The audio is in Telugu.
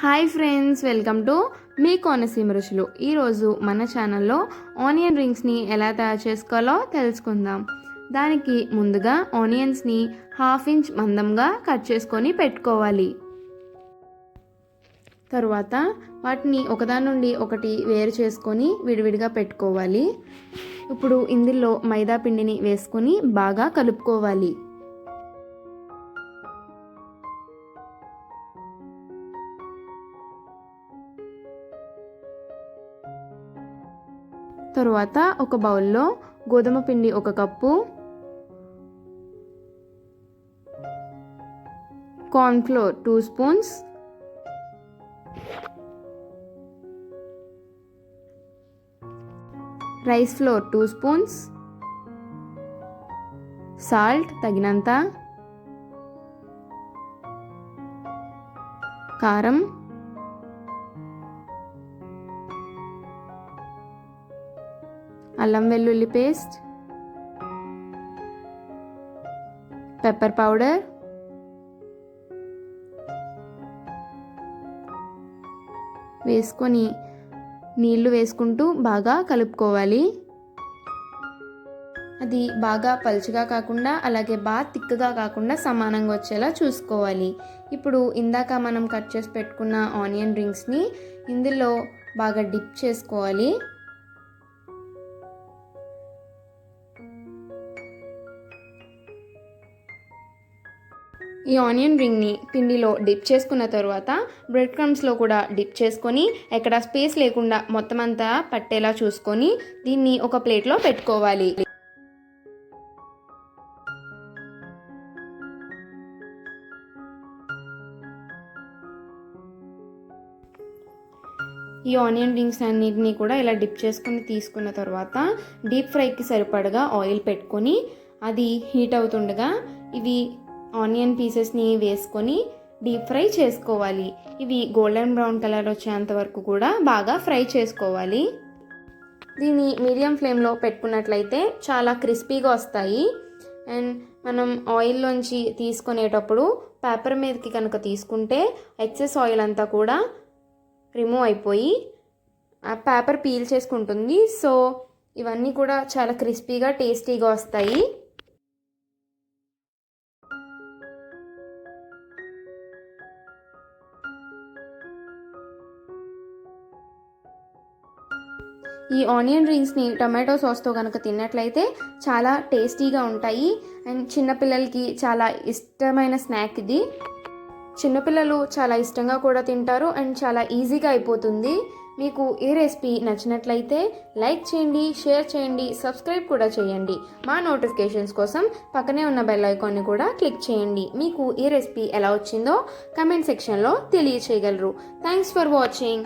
హాయ్ ఫ్రెండ్స్ వెల్కమ్ టు మీ కోనసీమ రుచులు ఈరోజు మన ఛానల్లో ఆనియన్ రింగ్స్ని ఎలా తయారు చేసుకోవాలో తెలుసుకుందాం. దానికి ముందుగా ఆనియన్స్ని హాఫ్ ఇంచ్ మందంగా కట్ చేసుకొని పెట్టుకోవాలి. తరువాత వాటిని ఒకదాని నుండి ఒకటి వేరు చేసుకొని విడివిడిగా పెట్టుకోవాలి. ఇప్పుడు ఇందులో మైదా పిండిని వేసుకొని బాగా కలుపుకోవాలి. తరువాత ఒక బౌల్లో గోధుమ పిండి ఒక cup cornflour two spoons rice flour two spoons salt తగినంత కారం అల్లం వెల్లుల్లి పేస్ట్ పెప్పర్ పౌడర్ వేసుకొని నీళ్ళు వేసుకుంటూ బాగా కలుపుకోవాలి. అది బాగా పలుచగా కాకుండా అలాగే బాగా తిక్కగా కాకుండా సమానంగా వచ్చేలా చూసుకోవాలి. ఇప్పుడు ఇందాక మనం కట్ చేసి పెట్టుకున్న ఆనియన్ రింగ్స్ని ఇందులో బాగా డిప్ చేసుకోవాలి. ఈ ఆనియన్ రింగ్ని పిండిలో డిప్ చేసుకున్న తర్వాత బ్రెడ్ క్రమ్స్లో కూడా డిప్ చేసుకొని ఎక్కడ స్పేస్ లేకుండా మొత్తం అంతా పట్టేలా చూసుకొని దీన్ని ఒక ప్లేట్లో పెట్టుకోవాలి. ఈ ఆనియన్ రింగ్స్ అన్నిటినీ కూడా ఇలా డిప్ చేసుకుని తీసుకున్న తర్వాత డీప్ ఫ్రైకి సరిపడగా ఆయిల్ పెట్టుకొని అది హీట్ అవుతుండగా ఇవి ఆనియన్ పీసెస్ని వేసుకొని డీప్ ఫ్రై చేసుకోవాలి. ఇవి గోల్డెన్ బ్రౌన్ కలర్ వచ్చేంత వరకు కూడా బాగా ఫ్రై చేసుకోవాలి. దీన్ని మీడియం ఫ్లేమ్లో పెట్టుకున్నట్లయితే చాలా క్రిస్పీగా వస్తాయి. అండ్ మనం ఆయిల్లోంచి తీసుకునేటప్పుడు పేపర్ మీదకి కనుక తీసుకుంటే ఎక్సెస్ ఆయిల్ అంతా కూడా రిమూవ్ అయిపోయి ఆ పేపర్ పీల్ చేసుకుంటుంది. సో ఇవన్నీ కూడా చాలా క్రిస్పీగా టేస్టీగా వస్తాయి. ఈ ఆనియన్ రింగ్స్ని టమాటో సాస్తో కనుక తిన్నట్లయితే చాలా టేస్టీగా ఉంటాయి. అండ్ చిన్నపిల్లలకి చాలా ఇష్టమైన స్నాక్ ఇది. చిన్నపిల్లలు చాలా ఇష్టంగా కూడా తింటారు అండ్ చాలా ఈజీగా అయిపోతుంది. మీకు ఈ రెసిపీ నచ్చినట్లయితే లైక్ చేయండి షేర్ చేయండి సబ్స్క్రైబ్ కూడా చేయండి. మా నోటిఫికేషన్స్ కోసం పక్కనే ఉన్న బెల్ ఐకాన్ని కూడా క్లిక్ చేయండి. మీకు ఈ రెసిపీ ఎలా వచ్చిందో కమెంట్ సెక్షన్లో తెలియచేయగలరు. Thanks for watching.